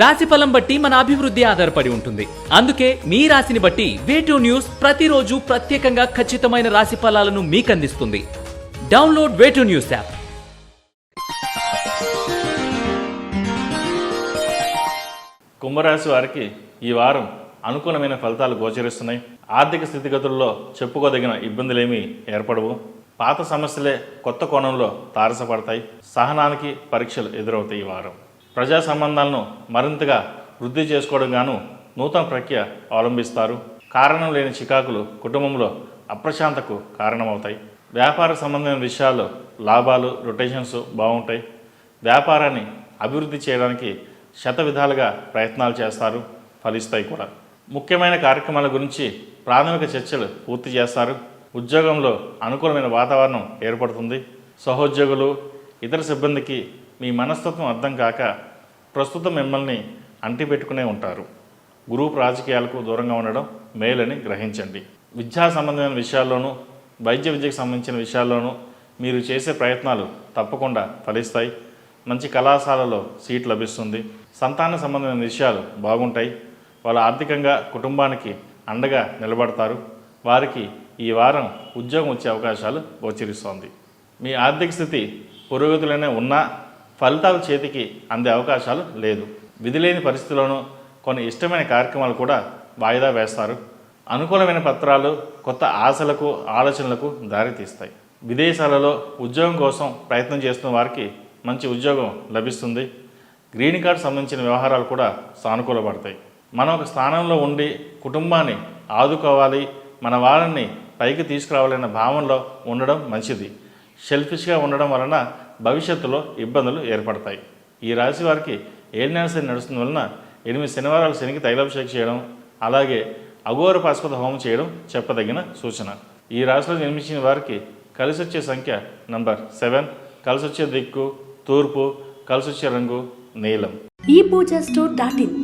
రాశి ఫలం బట్టి మన అభివృద్ధి ఆధారపడి ఉంటుంది. అందుకే మీ రాశిని బట్టి వేటూ న్యూస్ ప్రతిరోజు ప్రత్యేకంగా ఖచ్చితమైన రాశి ఫలాలను మీకు అందిస్తుంది డౌన్లోడ్ వేటూ న్యూస్ యాప్ కుంభరాశి వారికి ఈ వారం అనుకూలమైన ఫలితాలు గోచరిస్తున్నాయి. ఆర్థిక స్థితిగతుల్లో చెప్పుకోదగిన ఇబ్బందులేమీ ఏర్పడవు. పాత సమస్యలే కొత్త కోణంలో తారసపడతాయి. సహనానికి పరీక్షలు ఎదురవుతాయి ఈ వారం. ప్రజా సంబంధాలను మరింతగా వృద్ధి చేసుకోవడం గాను నూతన ప్రక్రియ అవలంబిస్తారు. కారణం లేని చికాకులు కుటుంబంలో అప్రశాంతకు కారణమవుతాయి. వ్యాపార సంబంధమైన విషయాల్లో లాభాలు రొటేషన్స్ బాగుంటాయి. వ్యాపారాన్ని అభివృద్ధి చేయడానికి శత విధాలుగా ప్రయత్నాలు చేస్తారు. ఫలిస్తాయి కూడా. ముఖ్యమైన కార్యక్రమాల గురించి ప్రాథమిక చర్చలు పూర్తి చేస్తారు. ఉద్యోగంలో అనుకూలమైన వాతావరణం ఏర్పడుతుంది. సహోద్యోగులు ఇతర సిబ్బందికి మీ మనస్తత్వం అర్థం కాక ప్రస్తుతం మిమ్మల్ని అంటిపెట్టుకునే ఉంటారు. గ్రూప్ రాజకీయాలకు దూరంగా ఉండడం మేలని గ్రహించండి. విద్యా సంబంధమైన విషయాల్లోనూ వైద్య విద్యకు సంబంధించిన విషయాల్లోనూ మీరు చేసే ప్రయత్నాలు తప్పకుండా ఫలిస్తాయి. మంచి కళాశాలలో సీట్ లభిస్తుంది. సంతాన సంబంధమైన విషయాలు బాగుంటాయి. వాళ్ళు ఆర్థికంగా కుటుంబానికి అండగా నిలబడతారు. వారికి ఈ వారం ఉద్యోగం వచ్చే అవకాశాలు గోచరిస్తోంది. మీ ఆర్థిక స్థితి పురోగతిలోనే ఉన్నా ఫలితాలు చేతికి అందే అవకాశాలు లేదు. విధిలేని పరిస్థితుల్లోనూ కొన్ని ఇష్టమైన కార్యక్రమాలు కూడా వాయిదా వేస్తారు. అనుకూలమైన పత్రాలు కొత్త ఆశలకు ఆలోచనలకు దారితీస్తాయి. విదేశాలలో ఉద్యోగం కోసం ప్రయత్నం చేస్తున్న వారికి మంచి ఉద్యోగం లభిస్తుంది. గ్రీన్ కార్డ్ సంబంధించిన వ్యవహారాలు కూడా సానుకూలపడతాయి. మనం ఒక స్థానంలో ఉండి కుటుంబాన్ని ఆదుకోవాలి మన వాళ్ళని పైకి తీసుకురావాలనే భావనలో ఉండడం మంచిది. షెల్ఫిష్గా ఉండడం వలన భవిష్యత్తులో ఇబ్బందులు ఏర్పడతాయి. ఈ రాశి వారికి ఏలినాడు నడుస్తున్న వలన ఎనిమిది శనివారాలు శనికి తైలాభిషేకం చేయడం అలాగే అఘోర పాశుపత హోమం చేయడం చెప్పదగిన సూచన. ఈ రాశిలో జన్మించిన వారికి కలిసి వచ్చే సంఖ్య నంబర్ సెవెన్. కలిసి వచ్చే దిక్కు తూర్పు కలిసి వచ్చే రంగు నీలం. ఈ పూజ స్టోర్ డాట్ ఇన్.